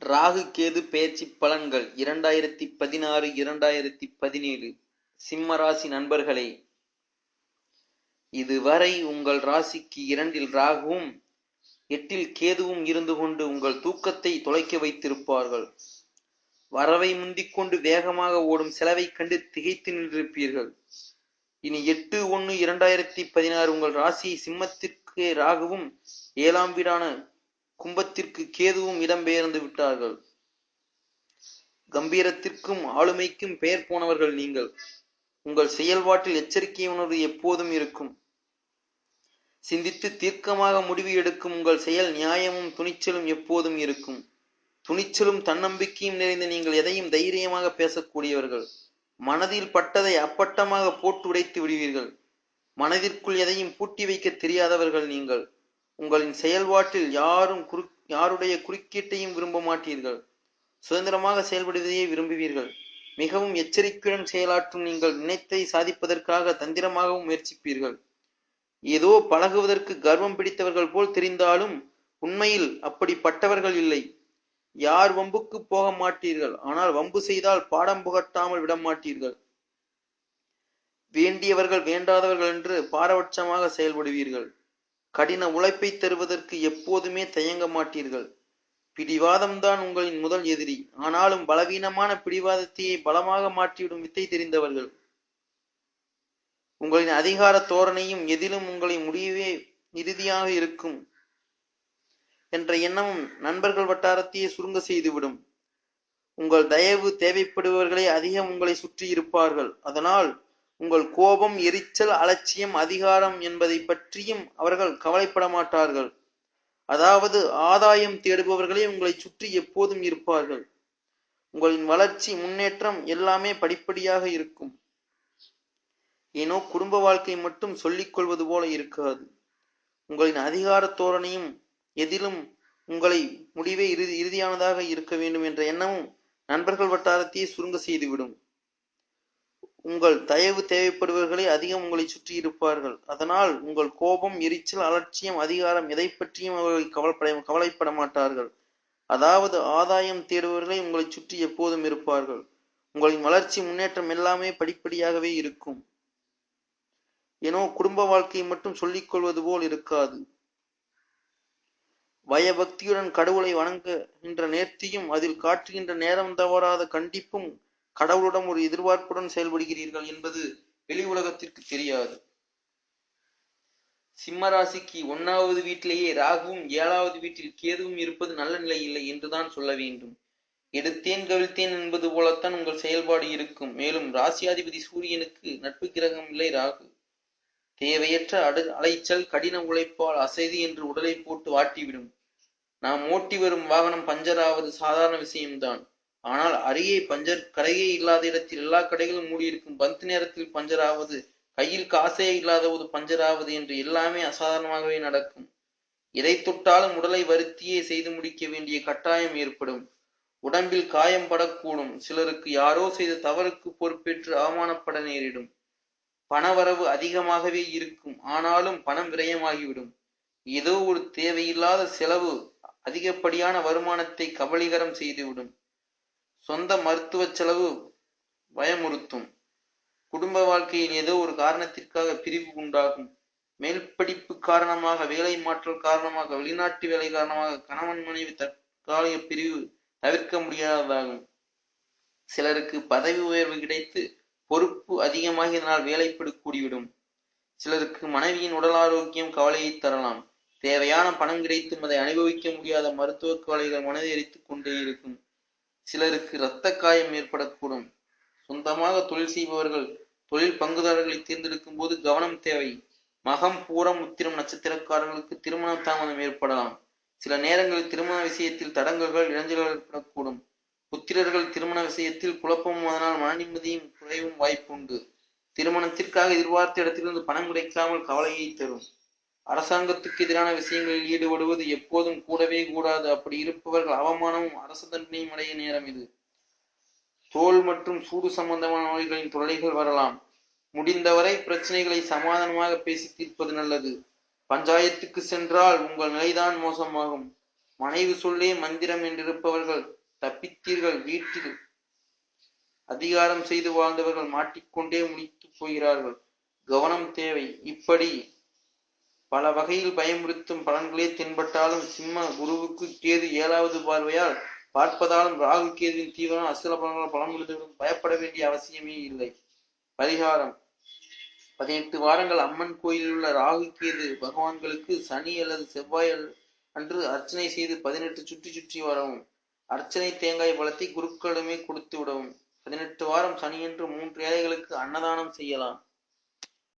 ராகு கேது பெயர்ச்சி பலன்கள் இரண்டாயிரத்தி பதினாறு இரண்டாயிரத்தி பதினேழு. சிம்ம ராசி நண்பர்களே இதுவரை உங்கள் ராசிக்கு இரண்டில் ராகுவும் எட்டில் கேதுவும் இருந்து கொண்டு உங்கள் தூக்கத்தை தொலைக்க வைத்திருப்பார்கள். வரவை முந்திக் கொண்டு வேகமாக ஓடும் செலவை கண்டு திகைத்து நின்றிருப்பீர்கள். இனி எட்டு ஒன்று இரண்டாயிரத்தி பதினாறு உங்கள் ராசி சிம்மத்திற்கு ராகுவும் ஏழாம் வீடான கும்பத்திற்கு கேதுவும் இடம்பெயர்ந்து விட்டார்கள். கம்பீரத்திற்கும் ஆளுமைக்கும் பெயர் போனவர்கள் நீங்கள். உங்கள் செயல்பாட்டில் எச்சரிக்கை உணர்வு எப்போதும் இருக்கும். சிந்தித்து தீர்க்கமாக முடிவு எடுக்கும் உங்கள் செயல் நியாயமும் துணிச்சலும் எப்போதும் இருக்கும். துணிச்சலும் தன்னம்பிக்கையும் நிறைந்த நீங்கள் எதையும் தைரியமாக பேசக்கூடியவர்கள். மனதில் பட்டதை அப்பட்டமாக போட்டு உடைத்து விடுவீர்கள். மனதிற்குள் எதையும் பூட்டி வைக்க தெரியாதவர்கள் நீங்கள். உங்களின் செயல்பாட்டில் யாரும் குறு யாருடைய குறுக்கீட்டையும் விரும்ப மாட்டீர்கள். சுதந்திரமாக செயல்படுவதையே விரும்புவீர்கள். மிகவும் எச்சரிக்கையுடன் செயலாற்றும் நீங்கள் நினைத்தை சாதிப்பதற்காக தந்திரமாகவும் முயற்சிப்பீர்கள். ஏதோ பழகுவதற்கு கர்வம் பிடித்தவர்கள் போல் தெரிந்தாலும் உண்மையில் அப்படிப்பட்டவர்கள் இல்லை. யார் வம்புக்கு போக மாட்டீர்கள். ஆனால் வம்பு செய்தால் பாடம் புகட்டாமல் விட மாட்டீர்கள். வேண்டியவர்கள் வேண்டாதவர்கள் என்று பாரபட்சமாக செயல்படுவீர்கள். கடின உழைப்பை தருவதற்கு எப்போதுமே தயங்க மாட்டீர்கள். பிடிவாதம்தான் உங்களின் முதல் எதிரி. ஆனாலும் பலவீனமான பிடிவாதத்தையே பலமாக மாற்றிவிடும் வித்தை தெரிந்தவர்கள். உங்களின் அதிகார தோரணையும் எதிலும் உங்களை முடிவே இறுதியாக இருக்கும் என்ற எண்ணமும் நண்பர்கள் வட்டாரத்தையே சுருங்க செய்துவிடும். உங்கள் தயவு தேவைப்படுபவர்களே அதிகம் உங்களை சுற்றி இருப்பார்கள். அதனால் உங்கள் கோபம் எரிச்சல் அலட்சியம் அதிகாரம் என்பதை பற்றியும் அவர்கள் கவலைப்பட மாட்டார்கள் அதாவது ஆதாயம் தேடுபவர்களே உங்களை சுற்றி எப்போதும் இருப்பார்கள். உங்களின் வளர்ச்சி முன்னேற்றம் எல்லாமே படிப்படியாக இருக்கும். ஏனோ குடும்ப வாழ்க்கை மட்டும் சொல்லிக் கொள்வது போல இருக்காது. உங்களின் அதிகார தோரணையும் எதிலும் உங்களை முடிவே இறுதி இறுதியானதாக இருக்க வேண்டும் என்ற எண்ணமும் நண்பர்கள் வட்டாரத்தையே சுருங்க செய்துவிடும். உங்கள் தயவு தேவைப்படுபவர்களே அதிகம் உங்களை சுற்றி இருப்பார்கள். அதனால் உங்கள் கோபம் எரிச்சல் அலட்சியம் அதிகாரம் எதை பற்றியும் அவர்கள் கவலைப்பட கவலைப்பட மாட்டார்கள். அதாவது ஆதாயம் தேடுபவர்களே உங்களை சுற்றி எப்போதும் இருப்பார்கள். உங்களின் வளர்ச்சி முன்னேற்றம் எல்லாமே படிப்படியாகவே இருக்கும். ஏனோ குடும்ப வாழ்க்கை மட்டும் சொல்லிக் கொள்வது போல் இருக்காது. பயபக்தியுடன் கடவுளை வணங்குகின்ற நேர்த்தியும் அதில் காட்டுகின்ற நேரம் தவறாத கண்டிப்பும் கடவுளிடம் ஒரு எதிர்பார்ப்புடன் செயல்படுகிறீர்கள் என்பது வெளி உலகத்திற்கு தெரியாது. சிம்ம ராசிக்கு ஒன்னாவது வீட்டிலேயே ராகுவும் ஏழாவது வீட்டில் கேதுவும் இருப்பது நல்ல நிலை இல்லை என்றுதான் சொல்ல வேண்டும். எடுத்தேன் கவிழ்த்தேன் என்பது போலத்தான் உங்கள் செயல்பாடு இருக்கும். மேலும் ராசியாதிபதி சூரியனுக்கு நட்பு கிரகம் இல்லை ராகு. தேவையற்ற அடு அலைச்சல் கடின உழைப்பால் அசைதி என்று உடலை போட்டு வாட்டிவிடும். நாம் ஓட்டி வரும் வாகனம் பஞ்சர் ஆவது சாதாரண விஷயம்தான். ஆனால் அருகே பஞ்சர் கடையே இல்லாத இடத்தில் எல்லா கடைகளும் மூடியிருக்கும் பந்து நேரத்தில் பஞ்சர் ஆவது கையில் காசே இல்லாத போது பஞ்சர் ஆவது என்று எல்லாமே அசாதாரணமாகவே நடக்கும். எதை தொட்டாலும் உடலை வருத்தியே செய்து முடிக்க வேண்டிய கட்டாயம் ஏற்படும். உடம்பில் காயம் படக்கூடும். சிலருக்கு யாரோ செய்த தவறுக்கு பொறுப்பேற்று அவமானப்பட நேரிடும். பணவரவு அதிகமாகவே இருக்கும். ஆனாலும் பணம் விரயமாகிவிடும். ஏதோ ஒரு தேவையில்லாத செலவு அதிகப்படியான வருமானத்தை கபலீகரம் செய்துவிடும். சொந்த மருத்துவ செலவு பயமுறுத்தும். குடும்ப வாழ்க்கையில் ஏதோ ஒரு காரணத்திற்காக பிரிவு உண்டாகும். மேல் படிப்பு காரணமாக வேலை மாற்றல் காரணமாக வெளிநாட்டு வேலை காரணமாக கணவன் மனைவி தற்காலிக பிரிவு தவிர்க்க முடியாததாகும். சிலருக்கு பதவி உயர்வு கிடைத்து பொறுப்பு அதிகமாகியதனால் வேலைப்படு கூடிவிடும். சிலருக்கு மனைவியின் உடல் ஆரோக்கியம் கவலையை தரலாம். தேவையான பணம் கிடைத்தும் அதை அனுபவிக்க முடியாத மருத்துவ கவலைகள் மனதை எரித்துக் கொண்டே இருக்கும். சிலருக்கு இரத்த காயம் ஏற்படக்கூடும். சொந்தமாக தொழில் செய்பவர்கள் தொழில் பங்குதாரர்களை தேர்ந்தெடுக்கும் போது கவனம் தேவை. மகம் பூரம் உத்திரம் நட்சத்திரக்காரர்களுக்கு திருமண தாமதம் ஏற்படலாம். சில நேரங்களில் திருமண விஷயத்தில் தடங்கல்கள் இளைஞர்கள் ஏற்படக்கூடும். புத்திரர்கள் திருமண விஷயத்தில் குழப்பமும் அதனால் மன நிம்மதியும் குறைவும் வாய்ப்புண்டு. திருமணத்திற்காக எதிர்பார்த்த இடத்திலிருந்து பணம் கிடைக்காமல் கவலையை தரும். அரசாங்கத்துக்கு எதிரான விஷயங்களில் ஈடுபடுவது எப்போதும் கூடவே கூடாது. அப்படி இருப்பவர்கள் அவமானமும் அரசு தண்டனையும் அடைய நேரம் இது. தோல் மற்றும் சூடு சம்பந்தமான நோய்களின் தொல்லைகள் வரலாம். முடிந்தவரை பிரச்சனைகளை சமாதானமாக பேசி தீர்ப்பது நல்லது. பஞ்சாயத்துக்கு சென்றால் உங்கள் நிலைதான் மோசமாகும். மனைவி சொல்லே மந்திரம் என்றிருப்பவர்கள் தப்பித்தீர்கள். வீட்டில் அதிகாரம் செய்து வாழ்ந்தவர்கள் மாட்டிக்கொண்டே முடித்து போகிறார்கள். கவனம் தேவை. இப்படி பல வகையில் பயமுறுத்தும் பலன்களே தென்பட்டாலும் சிம்ம குருவுக்கு கேது ஏழாவது பார்வையால் பார்ப்பதாலும் ராகு கேதுவின் தீவிரம் அசுர பலம் பலமுழுதுவிடும் பயப்பட வேண்டிய அவசியமே இல்லை. பரிகாரம். பதினெட்டு வாரங்கள் அம்மன் கோயிலில் உள்ள ராகு கேது பகவான்களுக்கு சனி அல்லது செவ்வாய் அன்று அர்ச்சனை செய்து பதினெட்டு சுற்றி சுற்றி வரவும். அர்ச்சனை தேங்காய் பழத்தை குருக்களுமே கொடுத்து விடவும். பதினெட்டு வாரம் சனியன்று மூன்று ஏழைகளுக்கு அன்னதானம் செய்யலாம்.